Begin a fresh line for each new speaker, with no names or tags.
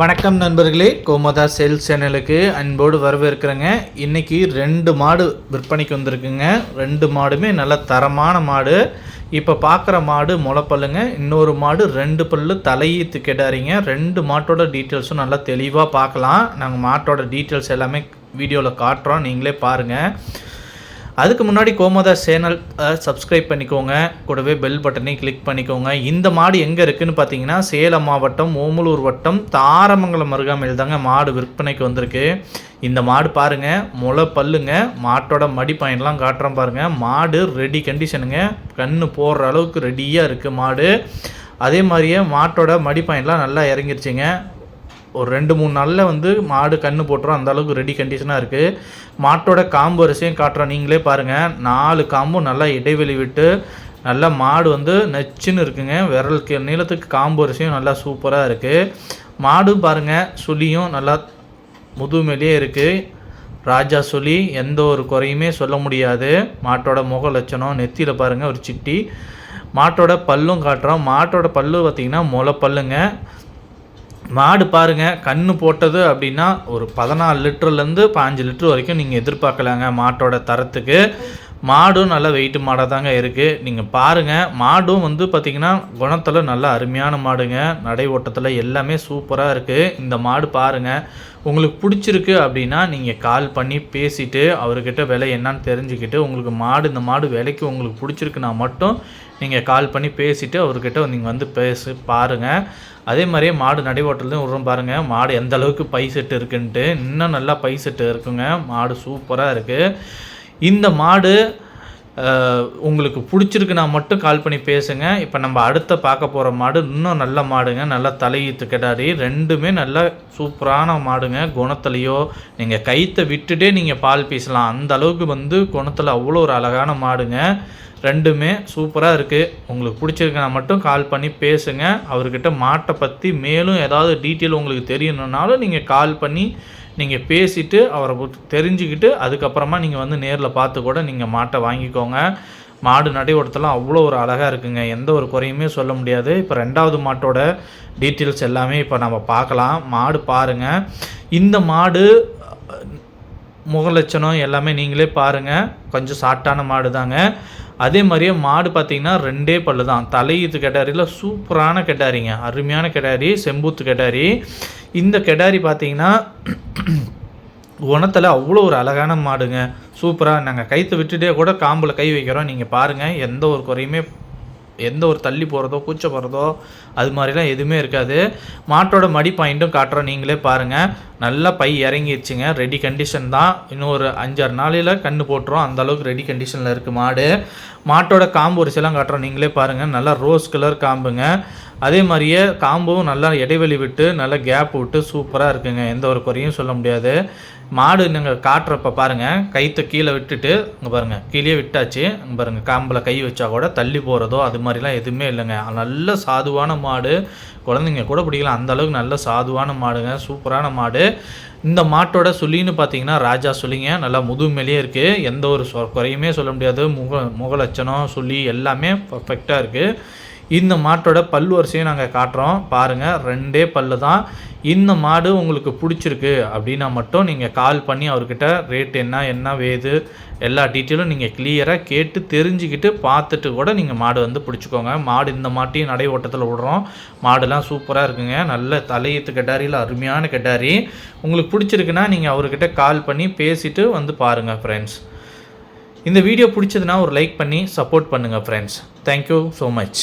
வணக்கம் நண்பர்களே. கோமதா சேல்ஸ் சேனலுக்கு அன்போடு வரவேற்கிறேங்க. இன்றைக்கி ரெண்டு மாடு விற்பனைக்கு வந்திருக்குங்க. ரெண்டு மாடுமே நல்ல தரமான மாடு. இப்போ பார்க்குற மாடு முளைப்பல்லுங்க. இன்னொரு மாடு ரெண்டு பல்லு தலையீத்து கேட்டாரிங்க ரெண்டு மாட்டோட டீட்டெயில்ஸும் நல்லா தெளிவாக பார்க்கலாம் நாங்கள் மாட்டோட டீட்டெயில்ஸ் எல்லாமே வீடியோவில் காட்டுறோம். நீங்களே பாருங்கள் அதுக்கு முன்னாடி கோமதா சேனல் சப்ஸ்கிரைப் பண்ணிக்கோங்க. கூடவே பெல் பட்டனையும் கிளிக் பண்ணிக்கோங்க. இந்த மாடு எங்கே இருக்குதுன்னு பார்த்தீங்கன்னா சேலம் மாவட்டம் ஓமலூர் வட்டம் தாரமங்கலம் அருகாமையில் தாங்க மாடு விற்பனைக்கு வந்திருக்கு. இந்த மாடு பாருங்க முளை பல்லுங்க மாட்டோட மடி பயன்லாம் காட்டுறோம் பாருங்கள் மாடு ரெடி கண்டிஷனுங்க கண்ணு போடுற அளவுக்கு ரெடியாக இருக்குது மாடு. அதே மாதிரியே மாட்டோட மடிப்பாயின்லாம் நல்லா இறங்கிருச்சுங்க. ஒரு ரெண்டு மூணு நாளில் வந்து மாடு கன்று போட்டுரும். அந்த அளவுக்கு ரெடி கண்டிஷனாக இருக்குது மாட்டோட காம்பு வரிசையும் காட்டுறோம் நீங்களே பாருங்கள் நாலு காம்பும் நல்லா இடைவெளி விட்டு நல்லா மாடு வந்து நச்சுன்னு இருக்குங்க. விரல் நீளத்துக்கு காம்பு வரிசையும் நல்லா சூப்பராக இருக்குது மாடும் பாருங்கள் சுழியும் நல்லா முதுமேலேயே இருக்குது ராஜா சொல்லி எந்த ஒரு குறையுமே சொல்ல முடியாது. மாட்டோட முக லட்சணம் நெத்தியில் பாருங்கள் ஒரு சிட்டி. மாட்டோட பல்லும் காட்டுறோம். மாட்டோட பல்லு பார்த்திங்கன்னா முளை பல்லுங்க மாடு பாருங்க கண்ணு போட்டது அப்படின்னா ஒரு பதினாலு லிட்டர்லேருந்து பாஞ்சு லிட்டர் வரைக்கும் நீங்கள் எதிர்பார்க்கலாங்க மாட்டோட தரத்துக்கு. மாடும் நல்ல வெயிட் மாடாக தாங்க இருக்குது நீங்கள் பாருங்கள் மாடும் வந்து பார்த்திங்கன்னா குணத்தில் நல்ல அருமையான மாடுங்க. நடை ஓட்டத்தில் எல்லாமே சூப்பராக இருக்குது இந்த மாடு பாருங்கள் உங்களுக்கு பிடிச்சிருக்கு அப்படின்னா நீங்கள் கால் பண்ணி பேசிவிட்டு அவர்கிட்ட விலை என்னன்னு தெரிஞ்சுக்கிட்டு உங்களுக்கு மாடு இந்த மாடு விலைக்கு உங்களுக்கு பிடிச்சிருக்குன்னா மட்டும் நீங்கள் கால் பண்ணி பேசிவிட்டு அவர்கிட்ட நீங்கள் வந்து பேசி பாருங்கள் அதே மாதிரியே மாடு நடை ஓட்டலையும் விட்றோம் பாருங்கள் மாடு எந்த அளவுக்கு பை செட்டு இருக்குன்ட்டு இன்னும் நல்லா பை செட்டு இருக்குங்க. மாடு சூப்பராக இருக்குது இந்த மாடு உங்களுக்கு பிடிச்சிருக்குன்னா மட்டும் கால் பண்ணி பேசுங்க. இப்போ நம்ம அடுத்த பார்க்க போகிற மாடு இன்னும் நல்ல மாடுங்க. நல்லா தலையீத்து கிடாரி. ரெண்டுமே நல்ல சூப்பரான மாடுங்க. குணத்துலையோ நீங்கள் கைத்தை விட்டுட்டே நீங்கள் பால் பீசலாம். அந்த அளவுக்கு வந்து குணத்தில் அவ்வளோ ஒரு அழகான மாடுங்க. ரெண்டுமே சூப்பராக இருக்குது உங்களுக்கு பிடிச்சிருக்குன்னா மட்டும் கால் பண்ணி பேசுங்க. அவர்கிட்ட மாட்டை பற்றி மேலும் ஏதாவது டீட்டெயில் உங்களுக்கு தெரியணுன்னாலும் நீங்கள் கால் பண்ணி நீங்கள் பேசிட்டு அவரை தெரிஞ்சுக்கிட்டு அதுக்கப்புறமா நீங்கள் வந்து நேரில் பார்த்து கூட நீங்கள் மாட்டை வாங்கிக்கோங்க. மாடு நடை ஓட்டத்தெல்லாம் அவ்வளோ ஒரு அழகாக இருக்குங்க. எந்த ஒரு குறையுமே சொல்ல முடியாது. இப்போ ரெண்டாவது மாட்டோட டீட்டெயில்ஸ் எல்லாமே இப்போ நம்ம பார்க்கலாம். மாடு பாருங்கள் இந்த மாடு முகலட்சணம் எல்லாமே நீங்களே பாருங்கள் கொஞ்சம் சாட்டான மாடு தாங்க அதே மாதிரியே மாடு பார்த்தீங்கன்னா ரெண்டே பல்லு தான் தலையீத்து கெட்டாரியில் சூப்பரான கெட்டாரிங்க அருமையான கெட்டாரி செம்பூத்து கெட்டாரி இந்த கெடாரி பார்த்தீங்கன்னா குணத்தில் அவ்வளோ ஒரு அழகான மாடுங்க. சூப்பராக நாங்கள் கைத்தை விட்டுட்டே கூட காம்பில் கை வைக்கிறோம். நீங்கள் பாருங்கள் எந்த ஒரு குறையுமே எந்த ஒரு தள்ளி போகிறதோ கூச்ச போகிறதோ அது மாதிரிலாம் எதுவுமே இருக்காது. மாட்டோட மடி பாயிண்ட்டும் காட்டுறோம். நீங்களே பாருங்கள் நல்லா பை இறங்கிடுச்சுங்க. ரெடி கண்டிஷன் தான். இன்னும் ஒரு அஞ்சாறு நாளையில் கன்று போட்டுரும். அந்த அளவுக்கு ரெடி கண்டிஷனில் இருக்குது மாடு. மாட்டோட காம்பு வரிசையெல்லாம் காட்டுறோம். நீங்களே பாருங்கள் நல்லா ரோஸ் கலர் காம்புங்க. அதே மாதிரியே காம்பும் நல்லா இடைவெளி விட்டு நல்லா கேப் விட்டு சூப்பராக இருக்குங்க. எந்த ஒரு குறையும் சொல்ல முடியாது. மாடு நீங்கள் காட்டுறப்ப பாருங்கள் கைத்தை கீழே விட்டுட்டு இங்கே பாருங்கள் கீழே விட்டாச்சு. இங்கே பாருங்கள் காம்பில் கை வச்சா கூட தள்ளி போகிறதோ அது மாதிரிலாம் எதுவுமே இல்லைங்க. நல்ல சாதுவான மாடு. குழந்தைங்க கூட பிடிக்கலாம். அந்த அளவுக்கு நல்ல சாதுவான மாடுங்க சூப்பரான மாடு. இந்த மாட்டோட சுழின்னு பார்த்தீங்கன்னா ராஜா சுழிங்க நல்லா முதுமேலேயே இருக்குது எந்த ஒரு சொ- குறையுமே சொல்ல முடியாது. முக முகலட்சணம் சொல்லி சுழி எல்லாமே பர்ஃபெக்டாக இருக்குது இந்த மாட்டோட பல் வரிசையும் நாங்கள் காட்டுறோம். பாருங்கள் ரெண்டே பல்லு தான். இந்த மாடு உங்களுக்கு பிடிச்சிருக்கு அப்படின்னா மட்டும் நீங்கள் கால் பண்ணி அவர்கிட்ட ரேட் என்ன என்ன வேது எல்லா டீட்டெயிலும் நீங்கள் கிளியராக கேட்டு தெரிஞ்சுக்கிட்டு பார்த்துட்டு கூட நீங்கள் மாடு வந்து பிடிச்சிக்கோங்க. மாடு இந்த மாட்டையும் நடை ஓட்டத்தில் விடுறோம். மாடுலாம் சூப்பராக இருக்குங்க. நல்ல தலையீத்து கெட்டாரியில் அருமையான கெட்டாரி உங்களுக்கு பிடிச்சிருக்குன்னா நீங்கள் அவர்கிட்ட கால் பண்ணி பேசிட்டு வந்து பாருங்கள் ஃப்ரெண்ட்ஸ் இந்த வீடியோ பிடிச்சதுன்னா ஒரு லைக் பண்ணி சப்போர்ட் பண்ணுங்கள் ஃப்ரெண்ட்ஸ் தேங்க்யூ ஸோ மச்